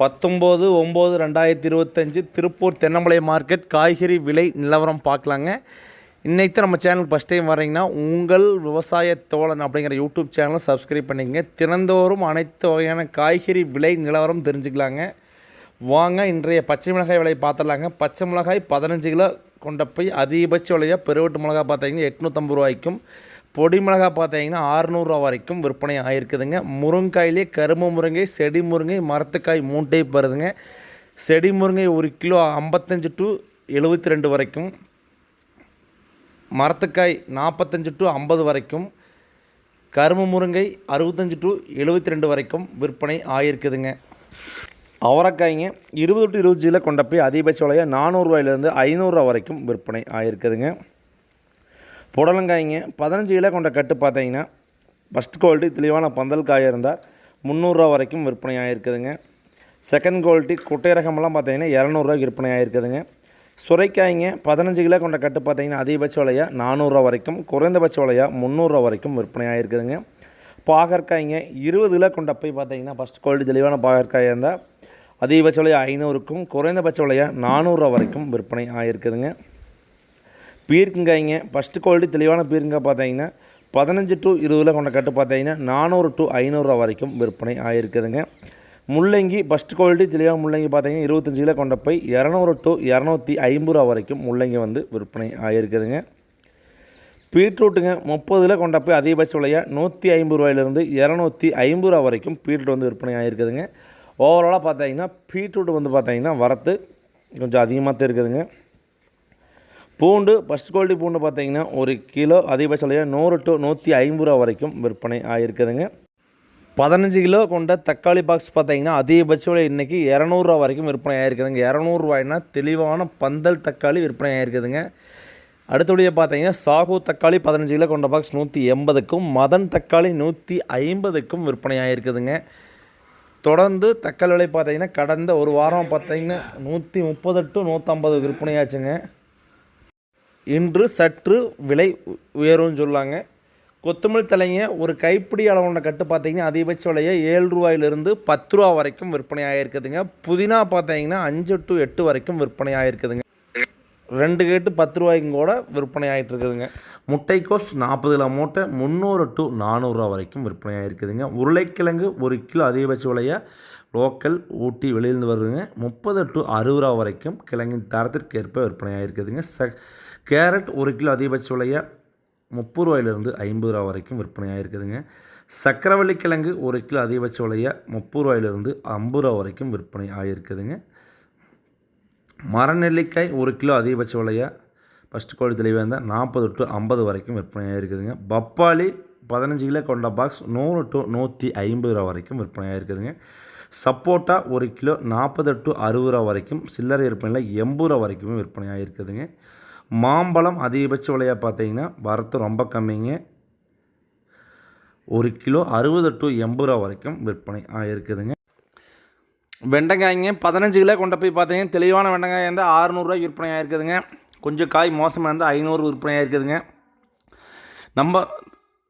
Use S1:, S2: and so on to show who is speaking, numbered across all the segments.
S1: பத்தொம்போது ஒம்பது ரெண்டாயிரத்தி இருபத்தஞ்சி திருப்பூர் தென்னமலை மார்க்கெட் காய்கறி விலை நிலவரம் பார்க்கலாங்க. இன்னைக்கு நம்ம சேனலுக்கு ஃபஸ்ட் டைம் வரீங்கன்னா உங்கள் விவசாய தோழன் அப்படிங்கிற யூடியூப் சேனலை சப்ஸ்கிரைப் பண்ணிக்கங்க. தினந்தோறும் அனைத்து வகையான காய்கறி விலை நிலவரம் தெரிஞ்சுக்கலாங்க. வாங்க இன்றைய பச்சை மிளகாய் விலையை பார்த்துடலாங்க. பச்சை மிளகாய் பதினஞ்சு கிலோ கொண்ட போய் அதிகபட்ச விலையாக பெருவட்டு மிளகாய் பார்த்தீங்கன்னா எட்நூற்றம்பது ரூபாய்க்கும். பொடி மிளகாய் பார்த்தீங்கன்னா ஆறுநூறுவா வரைக்கும் விற்பனை ஆகிருக்குதுங்க முருங்காயிலே கரும்பு முருங்கை செடி முருங்கை மரத்துக்காய் மூணு டைப் வருதுங்க செடி முருங்கை ஒரு கிலோ ஐம்பத்தஞ்சு டு எழுபத்தி ரெண்டு வரைக்கும். மரத்துக்காய் நாற்பத்தஞ்சு டு ஐம்பது வரைக்கும். கரும்பு முருங்கை அறுபத்தஞ்சு டு எழுபத்தி ரெண்டு வரைக்கும் விற்பனை ஆகிருக்குதுங்க அவரைக்காய்ங்க இருபது டு இருபது ஜியில் கொண்ட போய் அதிகபட்ச விலையாக நானூறுரூவாயிலேருந்து ஐநூறுரூவா வரைக்கும் விற்பனை ஆகிருக்குதுங்க புடலங்காய்ங்க. பதினஞ்சு கிலோ கொண்ட கட்டு பார்த்தீங்கன்னா ஃபஸ்ட் குவாலிட்டி தெளிவான பந்தல் காயாக இருந்தால் முந்நூறுரூவா வரைக்கும் விற்பனை ஆகிருக்குதுங்க செகண்ட் குவாலிட்டி குட்டை ரகமெல்லாம் பார்த்தீங்கன்னா இரநூறுவாய்க்கு விற்பனை ஆகிருக்குதுங்க சுரைக்காய்ங்க பதினஞ்சு கிலோ கொண்ட கட்டு பார்த்தீங்கன்னா அதிகபட்ச விலையாக நானூறுரூவா வரைக்கும் குறைந்தபட்ச விலையாக முந்நூறுரூவா வரைக்கும் விற்பனை ஆகிருக்குதுங்க பாகற்காய்ங்க இருபது கிலோ கொண்ட போய் பார்த்தீங்கன்னா ஃபஸ்ட் குவாலிட்டி தெளிவான பாகற்காயாக இருந்தால் அதிகபட்ச விலையாக ஐநூறுக்கும் குறைந்தபட்ச விலையாக நானூறுரூவா வரைக்கும் விற்பனை ஆகிருக்குதுங்க பீர்க்குங்காய்ங்க. ஃபஸ்ட்டு குவாலிட்டி தெளிவான பீர்க்கங்காய் பார்த்தீங்கன்னா பதினஞ்சு டு இருபதில் கொண்ட கட்டு பார்த்தீங்கன்னா நானூறு டு ஐநூறுரூவா வரைக்கும் விற்பனை ஆகிருக்குதுங்க முள்ளங்கி ஃபஸ்ட் குவாலிட்டி தெளிவாக முள்ளங்கி பார்த்தீங்கன்னா இருபத்தஞ்சு கிலோ கொண்ட போய் இரநூறு டு இரநூத்தி ஐம்பது ரூபா வரைக்கும் முள்ளங்கி வந்து விற்பனை ஆகிருக்குதுங்க பீட்ரூட்டுங்க முப்பதில் கொண்ட போய் அதிகபட்ச விலையாக நூற்றி ஐம்பது ரூபாயிலிருந்து இரநூத்தி ஐம்பது ரூபா வரைக்கும் பீட்ரூட் வந்து விற்பனை ஆகிருக்குதுங்க ஓவராலாக பார்த்தீங்கன்னா பீட்ரூட் வந்து பார்த்தீங்கன்னா வரத்து கொஞ்சம் அதிகமாக தான் இருக்குதுங்க. பூண்டு ஃபஸ்ட் குவாலிட்டி பூண்டு பார்த்திங்கன்னா ஒரு கிலோ அதிகபட்ச விலையாக நூறு டு நூற்றி ஐம்பது ரூபா வரைக்கும் விற்பனை ஆகிருக்குதுங்க பதினஞ்சு கிலோ கொண்ட தக்காளி பாக்ஸ் பார்த்தீங்கன்னா அதிகபட்ச விலை இன்றைக்கி இரநூறுவா வரைக்கும் விற்பனை ஆகிருக்குதுங்க இரநூறுவாய்னா தெளிவான பந்தல் தக்காளி விற்பனை ஆகிருக்குதுங்க அடுத்தபடியாக பார்த்தீங்கன்னா சாகு தக்காளி பதினஞ்சு கிலோ கொண்ட பாக்ஸ் நூற்றி எண்பதுக்கும் மதன் தக்காளி நூற்றி ஐம்பதுக்கும் விற்பனை ஆகிருக்குதுங்க தொடர்ந்து தக்காளி விலை பார்த்தீங்கன்னா கடந்த ஒரு வாரம் பார்த்தீங்கன்னா நூற்றி முப்பது டு நூற்றம்பது விற்பனையாச்சுங்க. இன்று சற்று விலை உ- உயரும்னு சொல்லுவாங்க கொத்தமல்லி தலைங்க ஒரு கைப்பிடி அளவுன கட்டு பார்த்தீங்கன்னா அதிகபட்ச விலையை ஏழு ரூபாயிலிருந்து பத்து ரூபா வரைக்கும் விற்பனை ஆகிருக்குதுங்க புதினா பார்த்தீங்கன்னா அஞ்சு டு எட்டு வரைக்கும் விற்பனை ஆகிருக்குதுங்க ரெண்டு கேட்டு பத்து ரூபாய்க்கும் கூட விற்பனை ஆகிட்டு இருக்குதுங்க முட்டைக்கோஸ் நாற்பது கிலோ மூட்டை முந்நூறு டு நானூறுரூவா வரைக்கும் விற்பனை ஆகிருக்குதுங்க உருளைக்கிழங்கு ஒரு கிலோ அதிகபட்ச விலையை லோக்கல் ஊட்டி வெளியிருந்து வருதுங்க. முப்பது டு அறுபது ரூபா வரைக்கும் கிழங்கின் தரத்திற்கு ஏற்ப விற்பனை ஆகிருக்குதுங்க ச கேரட் ஒரு கிலோ அதிகபட்ச விலையாக முப்பது ரூபாயிலிருந்து ஐம்பது ரூபா வரைக்கும் விற்பனை இருக்குதுங்க. சக்கரவள்ளி கிழங்கு ஒரு கிலோ அதிகபட்ச விலையாக முப்பது ரூபாயிலிருந்து ஐம்பது ரூபா வரைக்கும் விற்பனை ஆகியிருக்குதுங்க மரநெல்லிக்காய் ஒரு கிலோ அதிகபட்ச விலையாக ஃபஸ்ட்டு கோழி தெளிவாக இருந்தால் நாற்பது டு ஐம்பது வரைக்கும் விற்பனை இருக்குதுங்க. பப்பாளி பதினஞ்சு கிலோ கொண்ட பாக்ஸ் நூறு டு நூற்றி ஐம்பது ரூபா வரைக்கும் விற்பனையாக இருக்குதுங்க. சப்போட்டா ஒரு கிலோ நாற்பது டு அறுபது ரூபா வரைக்கும் சில்லறை விற்பனையில் எண்பது ரூபா வரைக்குமே விற்பனையாக இருக்குதுங்க. மாம்பழம் அதிகபட்ச விலையாக பார்த்தீங்கன்னா வரத்து ரொம்ப கம்மிங்க. ஒரு கிலோ அறுபது டு எண்பது ரூபா வரைக்கும் விற்பனை ஆகிருக்குதுங்க வெண்டைக்காய்ங்க பதினஞ்சு கிலோ கொண்டு போய் பார்த்தீங்கன்னா தெளிவான வெண்டைக்காய் வந்து ஆறுநூறுவாய்க்கு விற்பனை ஆகிருக்குதுங்க கொஞ்சம் காய் மோசமாக இருந்தால் ஐநூறு விற்பனை ஆகிருக்குதுங்க நம்ம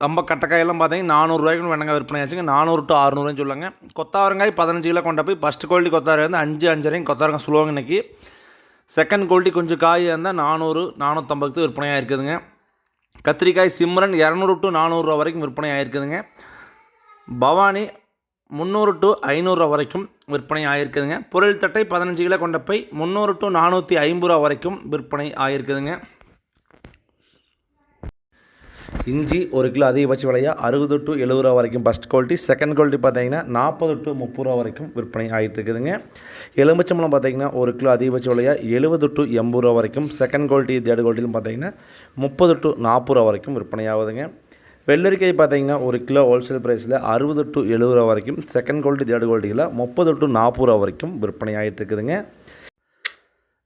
S1: நம்ம கட்டக்காயெல்லாம் பார்த்தீங்கன்னா நானூறுரூவாய்க்கு வெண்டைக்காய் விற்பனை ஆச்சுங்க. நானூறு டு அறுநூறுவான்னு சொல்லுவாங்க. கொத்தாவரங்காய் பதினஞ்சு கிலோ கொண்டு போய் ஃபஸ்ட்டு குவாலிட்டி கொத்தாவரங்காய் வந்து அஞ்சு அஞ்சரையும் கொத்தாவரங்காய் சொல்லுவாங்க இன்றைக்கி செகண்ட் குவாலிட்டி கொஞ்சம் காய் இருந்தால் நானூறு நானூற்றம்பதுக்கு விற்பனையாக இருக்குதுங்க. கத்திரிக்காய் சிம்ரன் இரநூறு டு நானூறுரூவா வரைக்கும் விற்பனை ஆகிருக்குதுங்க பவானி முந்நூறு டு ஐநூறுரூவா வரைக்கும் விற்பனை ஆகிருக்குதுங்க பொருள் தட்டை பதினஞ்சு கிலோ கொண்ட பை முந்நூறு டு நானூற்றி ஐம்பது ரூபா வரைக்கும் விற்பனை ஆகிருக்குதுங்க இஞ்சி ஒரு கிலோ அதிகபட்ச விலையாக அறுபது டு எழுபது ரூபா வரைக்கும் ஃபஸ்ட் குவாலிட்டி செகண்ட் குவாலிட்டி பார்த்தீங்கன்னா நாற்பது டு முப்பது ரூபா வரைக்கும் விற்பனை ஆகிட்டு இருக்குதுங்க எலுமிச்சம்பழம் பார்த்தீங்கன்னா ஒரு கிலோ அதிகபட்ச விலையாக எழுபது டு எண்பது ரூபா வரைக்கும். செகண்ட் குவாலிட்டி தேர்ட் குவாலிட்டிலும் பார்த்தீங்கன்னா முப்பது டு நாற்பது ரூபா வரைக்கும் விற்பனை ஆகுதுங்க. வெள்ளரிக்காய் பார்த்தீங்கன்னா ஒரு கிலோ ஹோல்சேல் ப்ரைஸில் அறுபது டு எழுபது ரூபா வரைக்கும். செகண்ட் குவாலிட்டி தேர்ட் குவாலிட்டியில் முப்பது டு நாற்பது ரூபா வரைக்கும் விற்பனை ஆகிட்டு இருக்குதுங்க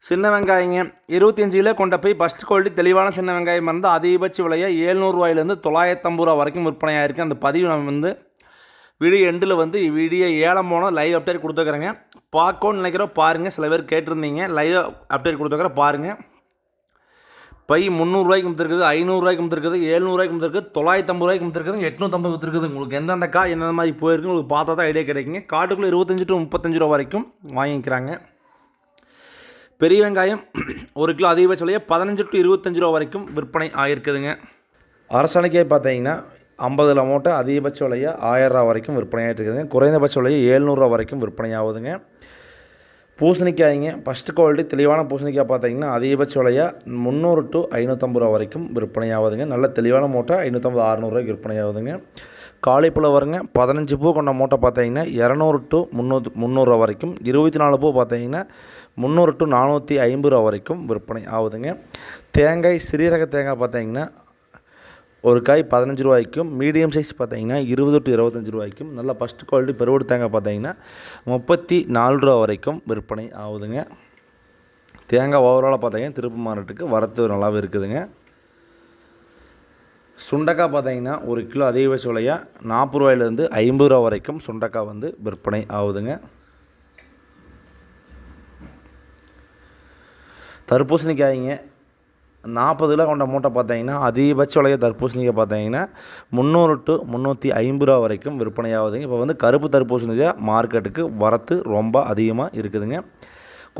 S1: சின்ன வெங்காயங்க. இருபத்தஞ்சு கிலோ கொண்ட போய் ஃபஸ்ட் குவாலிட்டி தெளிவான சின்ன வெங்காயம் வந்து அதிகபட்ச விலையை ஏழ்நூறுவாயிலேருந்து தொள்ளாயிரத்தம்பது ரூபா வரைக்கும் விற்பனையாயிருக்கு அந்த பதிவு நம்ம வந்து வீடியோ எண்டில் வந்து வீடியோ ஏலம் போனோம் லைவ் அப்டேட் கொடுத்துக்கிறேங்க பார்க்கணும்னு நினைக்கிறோம் பாருங்கள் சில பேர் கேட்டிருந்தீங்க. லைவ் அப்டேட் கொடுத்துக்கிற பாருங்கள் பை முந்நூறுரூவாய்க்கு முத்திருக்குது ஐநூறுரூவாய்க்கு முத்திருக்குது ஏழ்நூறுவாய்க்கு முத்திருக்குது தொள்ளாயிரத்தி ஐம்பது ரூபாய்க்கு முத்திருக்குது எட்நூற்றம்பது முத்திருக்குது உங்களுக்கு எந்தெந்த காய் எந்தெந்த மாதிரி போயிருக்கு உங்களுக்கு பார்த்தா தான் ஐடியா கிடைக்குங்க. காட்டுக்குள்ளே இருபத்தஞ்சி டு முப்பத்தஞ்சு ரூபா வரைக்கும் வாங்கிக்கிறாங்க. பெரிய வெங்காயம் ஒரு கிலோ அதிகபட்ச விலையை பதினஞ்சு டு இருபத்தஞ்சு ரூபா வரைக்கும் விற்பனை ஆகிருக்குதுங்க அரசணைக்காய் பார்த்தீங்கன்னா ஐம்பதுல மூட்டை அதிகபட்ச விலையை ஆயிரரூவா வரைக்கும் விற்பனையாகிட்டு இருக்குதுங்க குறைந்தபட்ச விலையை ஏழ்நூறுரூவா வரைக்கும் விற்பனை ஆகுதுங்க. பூசணிக்காய்ங்க ஃபஸ்ட்டு குவாலிட்டி தெளிவான பூசணிக்காய் பார்த்தீங்கன்னா அதிகபட்ச விலையாக முந்நூறு டு ஐநூற்றம்பது ரூபா வரைக்கும் விற்பனை ஆகுதுங்க. நல்ல தெளிவான மூட்டை ஐநூற்றம்பது அறநூறுவாய்க்கு விற்பனை ஆகுதுங்க. காலிப்பழம் வருங்க பதினஞ்சு பூ கொண்ட மூட்டை பார்த்தீங்கன்னா இரநூறு டு முந்நூறு முந்நூறுரூவா வரைக்கும். இருபத்தி நாலு பூ பார்த்தீங்கன்னா முந்நூறு டு நானூற்றி ஐம்பது ரூபா வரைக்கும் விற்பனை ஆகுதுங்க. தேங்காய் சிறீரக தேங்காய் பார்த்தீங்கன்னா ஒரு காய் பதினஞ்சு ரூபாய்க்கும் மீடியம் சைஸ் பார்த்தீங்கன்னா இருபது டு இருபத்தஞ்சி ரூபாய்க்கும் நல்ல ஃபஸ்ட் குவாலிட்டி பெருவடு தேங்காய் பார்த்தீங்கன்னா முப்பத்தி நாலு ரூபா வரைக்கும் விற்பனை ஆகுதுங்க. தேங்காய் ஓவராலாக பார்த்தீங்கன்னா திருப்பு மார்க்கெட்டுக்கு வரத்து நல்லாவே இருக்குதுங்க. சுண்டக்காய் பார்த்தீங்கன்னா ஒரு கிலோ அதிகபட்ச விலையாக நாற்பது ரூபாயிலேருந்து ஐம்பது ரூபா வரைக்கும் சுண்டக்காய் வந்து விற்பனை ஆகுதுங்க. தர்பூசணிக்காய்ங்க. நாற்பது கிலோ கொண்ட மூட்டை பார்த்தீங்கன்னா அதிகபட்ச விலையை தர்பூசணிக்காய் பார்த்தீங்கன்னா முந்நூறு டு முந்நூற்றி ஐம்பது ரூபா வரைக்கும் விற்பனை ஆகுதுங்க இப்போ வந்து கருப்பு தர்பூசணிக்காய் மார்க்கெட்டுக்கு வரத்து ரொம்ப அதிகமாக இருக்குதுங்க.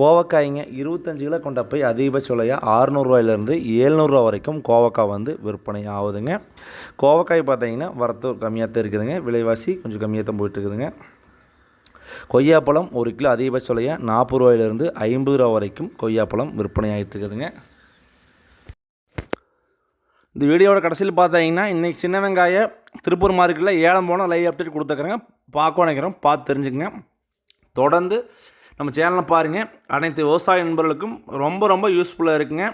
S1: கோவக்காய்ங்க இருபத்தஞ்சு கிலோ கொண்ட போய் அதிகபட்ச விலையாக ஆறுநூறுவாயிலேருந்து ஏழ்நூறுரூவா வரைக்கும் கோவக்காய் வந்து விற்பனை ஆகுதுங்க. கோவக்காய் பார்த்தீங்கன்னா வரத்து கம்மியாக தான் இருக்குதுங்க. விலைவாசி கொஞ்சம் கம்மியாக தான் போயிட்டுருக்குதுங்க. கொய்யாப்பழம் ஒரு கிலோ அதிகபட்ச விலையாக நாற்பது ரூபாயிலேருந்து ஐம்பது ரூபா வரைக்கும் கொய்யாப்பழம் விற்பனை ஆகிட்டு இருக்குதுங்க. இந்த வீடியோட கடைசியில் பார்த்தீங்கன்னா இன்றைக்கி சின்ன வெங்காய திருப்பூர் மார்க்கெட்டில் ஏலம் போனால் லைவ் அப்டேட் கொடுத்துக்கிறேங்க பார்க்க நினைக்கிறோம் பார்த்து தெரிஞ்சுக்கங்க. தொடர்ந்து நம்ம சேனலை பாருங்கள் அனைத்து விவசாய நண்பர்களுக்கும் ரொம்ப ரொம்ப யூஸ்ஃபுல்லாக இருக்குங்க.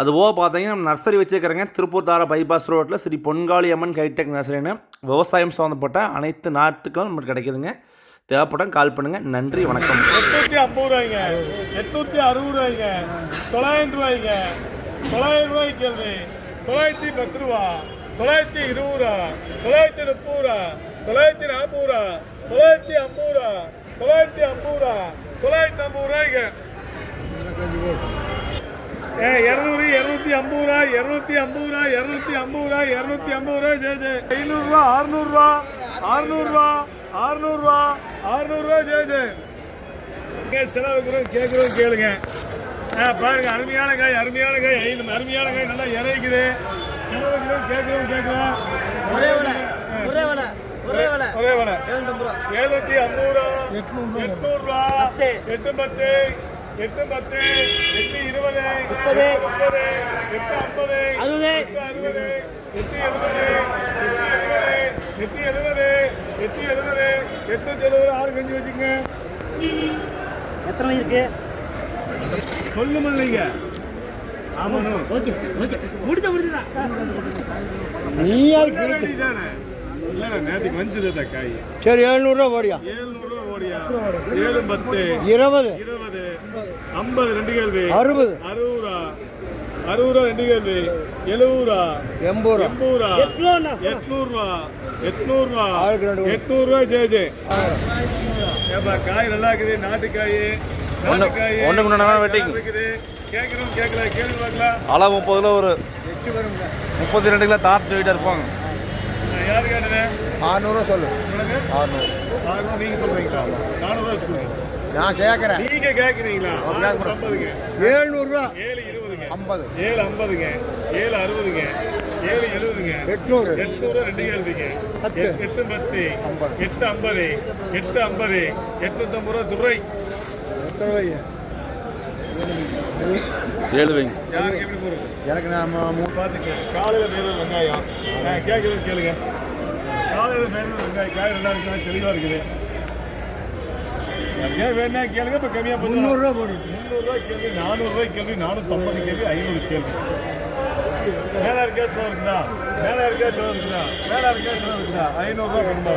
S1: அதுபோக பார்த்தீங்கன்னா நம்ம நர்சரி வச்சுருக்கிறேங்க. திருப்பூர் தார பைபாஸ் ரோட்டில் ஸ்ரீ பொன்காளி அம்மன் ஹைடெக் நர்சரின்னு விவசாயம் சம்மந்தப்பட்ட அனைத்து நாட்டுக்கும் நமக்கு கிடைக்குதுங்க. தேவைப்படம் கால் பண்ணுங்கள் நன்றி வணக்கம்.
S2: எட்நூத்தி ஐம்பது ரூபாய்ங்க. எட்நூத்தி அறுபது ரூபாய்ங்க. தொள்ளாயிரம் ரூபாய்ங்க. தொள்ளாயிரம் ரூபாய்க்கு கேள்வி. தொள்ளாயிரத்தி பத்து ரூபா. தொள்ளாயிரத்தி இருபது ரூபா. தொள்ளாயிரத்தி முப்பது ரூபா. தொள்ளாயிரத்தி நாற்பது ரூபா. தொள்ளாயிரத்தி ஐம்பது ரூபா. தொள்ளாயிரத்தி ஐம்பது ரூபா. தொள்ளாயிரத்தி ஐம்பது ரூபாய்ங்க. ஏ இரநூறு இரநூத்தி ஐம்பது ரூபா. இரநூத்தி ஐம்பது ரூபா. இரநூத்தி ஐம்பது ரூபா. இரநூத்தி ஐம்பது ரூபா. ஜே ஜே ஐநூறுரூவா அறுநூறுவா அறுநூறுவா அறுநூறுவா அறுநூறுவா இங்கே செலவுக்குறோம் கேட்குறோம் கேளுங்க. ஆ பாருங்க அருமையான காய் அருமையான காய். அருமையான காய் நல்லா இறைக்குது. கேட்குறோம் கேட்குறோம்
S3: ஒரே விலை ஒரே விலை ஒரே விலை.
S2: ஒரே வேலை. எழுநூத்தி ஐம்பது எட்நூறு. எட்டு பத்து எட்டு பத்து. எட்டு இருபது
S3: முப்பது.
S2: முப்பது. எட்டு ஐம்பது
S3: அறுபது.
S2: அறுபது எட்டு எழுபது எட்டு எழுபது எட்டு எழுபது எட்டு எழுபது எட்நூத்தி எழுபது ஆறு கஞ்சி வச்சுங்க
S3: எத்தனை இருக்கு?
S2: சொல்லுமா நீங்க?
S3: Okay okay. முடிச்ச முடிச்சுடா
S2: காய்.
S3: சரி எழுநூறுவா
S2: ஓடியா ஏழு பத்து
S3: இருபது.
S2: இருபது ஐம்பது ரெண்டு கேள்வி.
S3: அறுபது.
S2: அறுபது? ரூபா அறுபது ரூபா ரெண்டு கேள்வி. எழுபது ரூபா.
S3: எண்பது ரூபா.
S2: எண்பது ரூபா. எட்நூறு ரூபா. எட்நூறு ரூபா.
S3: ஆளுக்கு ரெண்டு ரூபா.
S2: எட்நூறு ரூபா ஜே ஜே. ஏப்பா காய் நல்லா இருக்குது. நாட்டுக்காய் நாட்டுக்காய்.
S1: நல்லா
S2: இருக்குது. கேட்குறோம் கேட்கல கேள்வி பார்க்கலாம்
S1: அளவு முப்பதுல ஒரு முப்பத்தி ரெண்டு கிலோ தார்த்து வீட்டாக இருப்பாங்க.
S2: யாரு கேட்டது?
S3: ஆறுநூறுவா சொல்லு. ஆறுநூறு.
S2: ஆறுநூறு நீங்க சொல்றீங்களா? நானூறுவா வச்சுக்கோங்க
S3: நான் கேட்குறேன்.
S2: நீங்க கேட்குறீங்களா?
S3: ஏழ்நூறுவா
S2: ஏழு
S3: ஐம்பது.
S2: ஏழு ஐம்பதுங்க ஏழு அறுபதுங்க ஏழு எழுபதுங்க
S3: எட்நூறு.
S2: எட்நூறு ரெண்டு கேள்விங்க. எட்டு எட்டு பத்து
S3: ஐம்பது.
S2: எட்டு ஐம்பது எட்டு ஐம்பது எட்நூத்தம்பது ரூபா துறை.
S3: எத்தனை ரூபாய்?
S1: ஏழு வைங்க
S2: யாருக்கு எப்படி போகிறது
S3: எனக்கு நான் மூணு
S2: பார்த்துக்க காலையில் வேணும் வெங்காயம். நான் கேட்குறது கேளுங்க. காலையில் வேணும் வெங்காயம். காய் நல்லா இருக்கு தெளிவாக இருக்குது. ஏன் வேணா கேளுங்க இப்போ கம்மியாக போச்சு.
S3: முந்நூறுரூவா போடு
S2: முந்நூறுரூவா கேள்வி நானூறுரூவா கேள்வி நானூற்றம்பது கேள்வி ஐநூறு கேள்வி. மேலே இருக்கா சோறு இருக்குதா? மேலே இருக்கா சோறு இருக்குதா? மேலே இருக்கா சோறு இருக்குதா? ஐநூறுரூவா கொண்டு